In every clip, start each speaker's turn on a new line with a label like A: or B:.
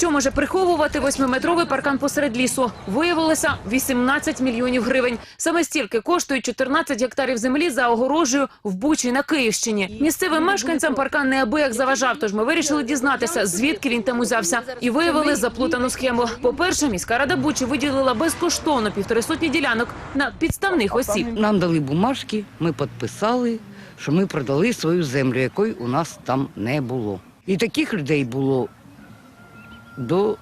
A: Що може приховувати восьмиметровий паркан посеред лісу? Виявилося 18 мільйонів гривень. Саме стільки коштують 14 гектарів землі за огорожею в Бучі на Київщині. Місцевим мешканцям паркан неабияк заважав, тож ми вирішили дізнатися, звідки він там узявся. І виявили заплутану схему. По-перше, міська рада Бучі виділила безкоштовно півтори сотні ділянок на підставних осіб.
B: Нам дали бумажки, ми підписали, що ми продали свою землю, якої у нас там не було. І таких людей було до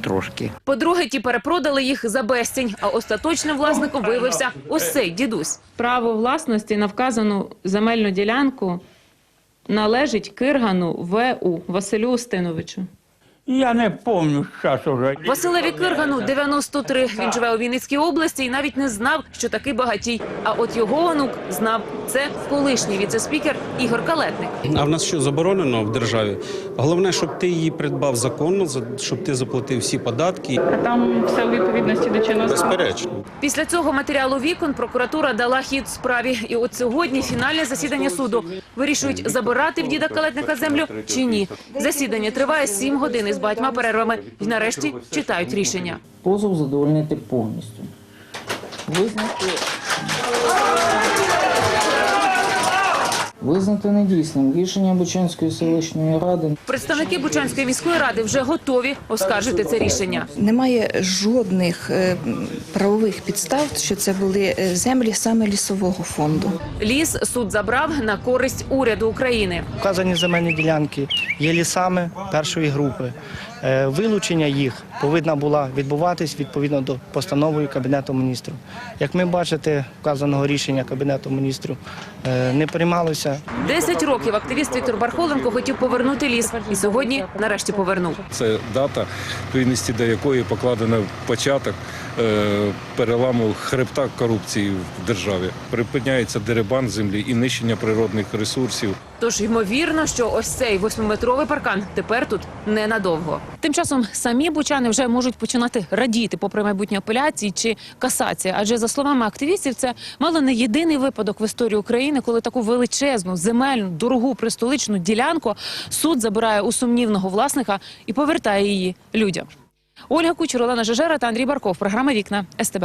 B: трошки.
A: По-друге, ті перепродали їх за безцінь, а остаточним власником виявився ось цей дідусь.
C: Право власності на вказану земельну ділянку належить Киргану В.У. Василю Устиновичу.
D: Я не пам'ятаю зараз уже.
A: Василеві Киргану 93. Він живе у Вінницькій області і навіть не знав, що такий багатій. А от його онук знав. Це колишній віцеспікер Ігор Калетник.
E: А в нас що заборонено в державі? Головне, щоб ти її придбав законно, за- щоб ти заплатив всі податки.
C: А там все у відповідності до чинного
E: Безперечно.
A: Після цього матеріалу вікон прокуратура дала хід справі. І от сьогодні фінальне засідання суду. Вирішують, забирати в діда Калетника землю чи ні. Засідання триває сім годин із багатьма перервами. І нарешті читають рішення.
F: Позов задовольнити повністю. Визнати. Визнати недійсним рішення Бучанської селищної ради
A: Представники Бучанської міської ради вже готові оскаржити це рішення.
G: Немає жодних е, правових підстав, що це були е, землі саме лісового фонду.
A: Ліс суд забрав на користь уряду України.
H: Вказані земельні ділянки є лісами першої групи. Е, Вилучення їх повинна була відбуватись відповідно до постановою Кабінету міністрів. Як ми бачите, вказаного рішення Кабінету міністрів е, не приймалося.
A: Десять років активіст Віктор Бархоленко хотів повернути ліс, і сьогодні нарешті повернув.
I: Це дата, відповідності до якої покладено початок е, переламу хребта корупції в державі. Припиняється дерибан землі і нищення природних ресурсів.
A: Тож ймовірно, що ось цей восьмиметровий паркан тепер тут ненадовго. Тим часом самі бучани вже можуть починати радіти попри майбутні апеляції чи касації. Адже за словами активістів, це мало не єдиний випадок в історії України, коли таку величезну земельну дорогу пристоличну ділянку суд забирає у сумнівного власника і повертає її людям. Ольга Кучер, Олена Жежера та Андрій Барков. Програма Вікна СТБ.